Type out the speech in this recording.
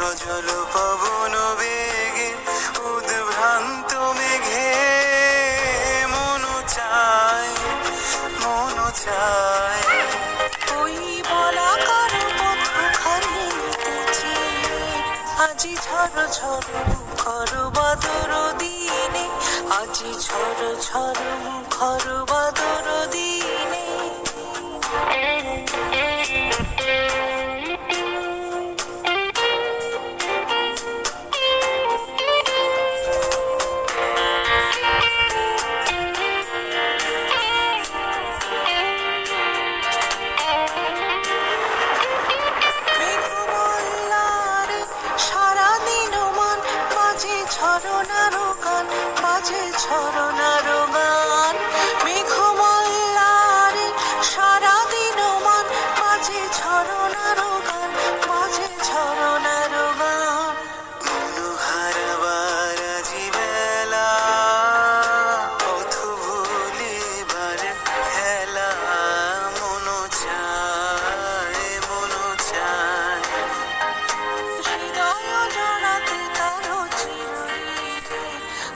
সজল পবন বেগে, উদ্ভ্রান্ত মেঘে। মন চায় মন চায়। ওই বলাকার পথখানি নিতেছি আজি ঝড় ঝড় মুখর বাদর দিনে। আজি ঝড় ঝড় মুখর বাদর দিনে। hold